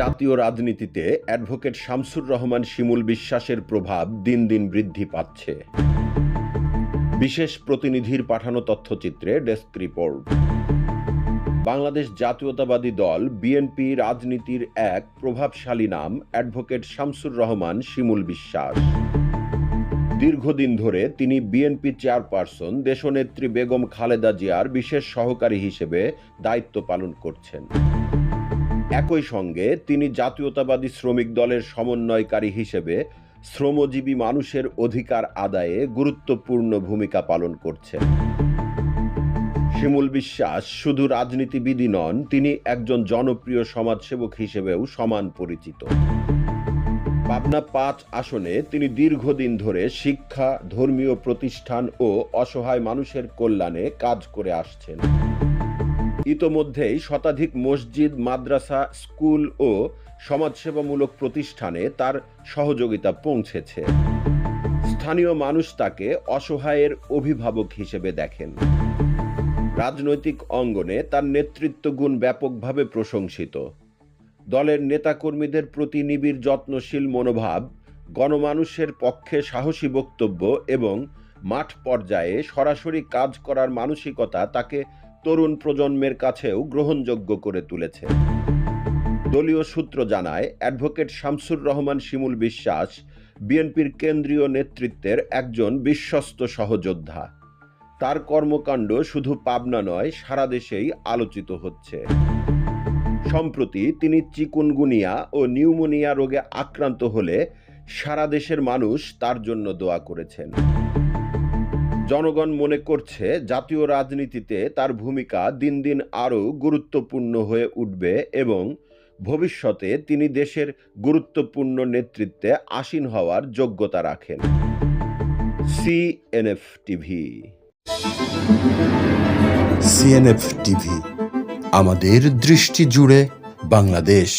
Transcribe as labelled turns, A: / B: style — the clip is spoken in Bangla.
A: জাতীয় রাজনীতিতে অ্যাডভোকেট শামসুর রহমান শিমুল বিশ্বাসের প্রভাব দিন দিন বৃদ্ধি পাচ্ছে। বিশেষ প্রতিনিধির পাঠানো তথ্যচিত্রে ডেস্ক রিপোর্ট। বাংলাদেশ জাতীয়তাবাদী দল বিএনপি রাজনীতির এক প্রভাবশালী নাম অ্যাডভোকেট শামসুর রহমান শিমুল বিশ্বাস। দীর্ঘদিন ধরে তিনি বিএনপি চেয়ারপারসন দেশনেত্রী বেগম খালেদা জিয়ার বিশেষ সহকারী হিসেবে দায়িত্ব পালন করছেন। একই সঙ্গে তিনি জাতীয়তাবাদী শ্রমিক দলের সমন্বয়কারী হিসেবে শ্রমজীবী মানুষের অধিকার আদায়ে গুরুত্বপূর্ণ ভূমিকা পালন করছেন। শিমুল বিশ্বাস শুধু রাজনীতিবিদই নন, তিনি একজন জনপ্রিয় সমাজসেবক হিসেবেও সমান পরিচিত। পাবনা পাঁচ আসনে তিনি দীর্ঘদিন ধরে শিক্ষা, ধর্মীয় প্রতিষ্ঠান ও অসহায় মানুষের কল্যাণে কাজ করে আসছেন। ইতোমধ্যেই শতাধিক মসজিদ, মাদ্রাসা, স্কুল ও সমাজসেবামূলক প্রতিষ্ঠানে তার সহযোগিতা পৌঁছেছে। স্থানীয় মানুষ তাকে অসহায়ের অভিভাবক হিসেবে দেখেন। রাজনৈতিক অঙ্গনে তার নেতৃত্ব গুণ ব্যাপকভাবে প্রশংসিত। দলের নেতাকর্মীদের প্রতি নিবিড় যত্নশীল মনোভাব, গণমানুষের পক্ষে সাহসী বক্তব্য এবং মাঠ পর্যায়ে সরাসরি কাজ করার মানসিকতা তাকে তরুণ প্রজন্মের কাছেও গ্রহণযোগ্য করে তুলেছে। দলীয় সূত্র জানায়, অ্যাডভোকেট শামসুর রহমান শিমুল বিশ্বাস বিএনপির কেন্দ্রীয় নেতৃত্বের একজন বিশ্বস্ত সহযোদ্ধা। তার কর্মকাণ্ড শুধু পাবনা নয়, সারা দেশেই আলোচিত হচ্ছে। সম্প্রতি তিনি চিকুনগুনিয়া ও নিউমোনিয়া রোগে আক্রান্ত হলে সারা দেশের মানুষ তার জন্য দোয়া করেছেন। জনগণ মনে করছে জাতীয় রাজনীতিতে তার ভূমিকা দিন দিন আরও গুরুত্বপূর্ণ হয়ে উঠবে এবং ভবিষ্যতে তিনি দেশের গুরুত্বপূর্ণ নেতৃত্বে আসীন হওয়ার যোগ্যতা রাখেন। সিএনএফ টিভি
B: সিএনএফ টিভি আমাদের দৃষ্টি জুড়ে বাংলাদেশ।